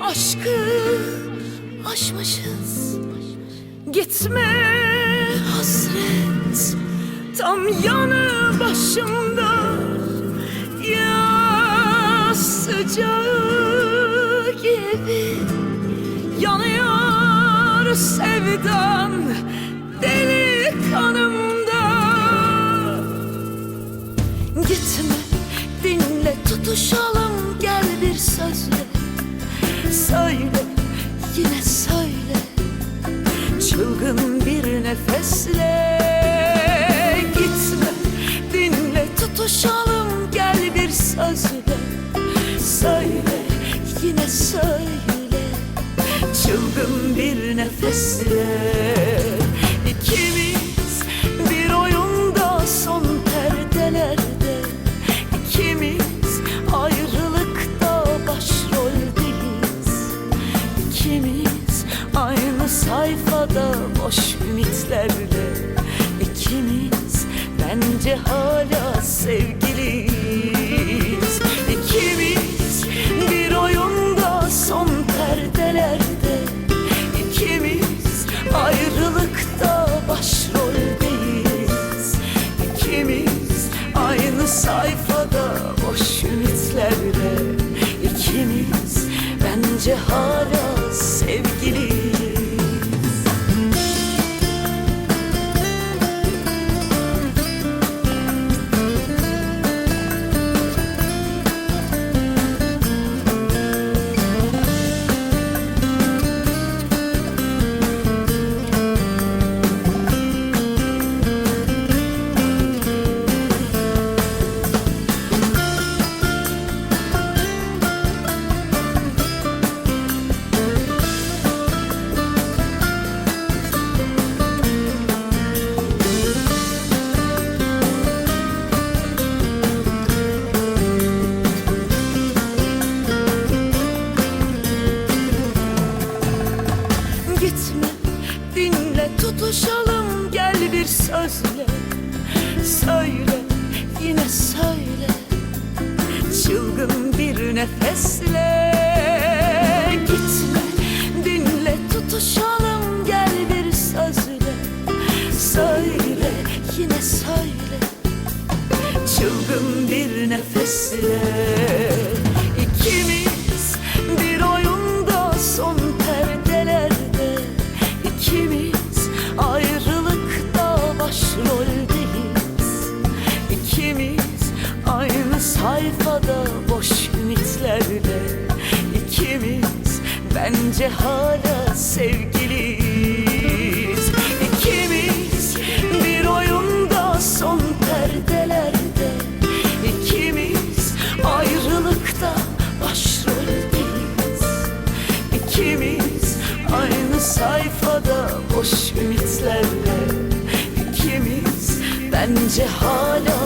aşkı aşmışız. Gitme hasret tam yanı başımda. Ya sıcağı gibi yanıyor sevdan deli kanımda. Gitme dinle tutuşalım gel bir sözle Söyle yine söyle. Çılgın bir nefesle Gitme. Dinle tutuşalım gel bir sözle. Söyle yine söyle. Çılgın bir nefesle boş ümitlerle İkimiz. Bence hala sevgiliyiz. İkimiz bir oyunda son perdelerde. İkimiz ayrılıkta başroldeyiz. İkimiz aynı sayfada boş ümitlerle. İkimiz bence hala sevgiliyiz Gitme. Dinle tutuşalım gel bir sözle Söyle yine söyle. Çılgın bir nefesle Gitme. Dinle tutuşalım gel bir sözle. Söyle yine söyle. Çılgın bir nefesle bence hala sevgiliyiz. İkimiz bir oyunda son perdelerde. İkimiz ayrılıkta başroldeyiz. İkimiz aynı sayfada boş ümitlerle İkimiz bence hala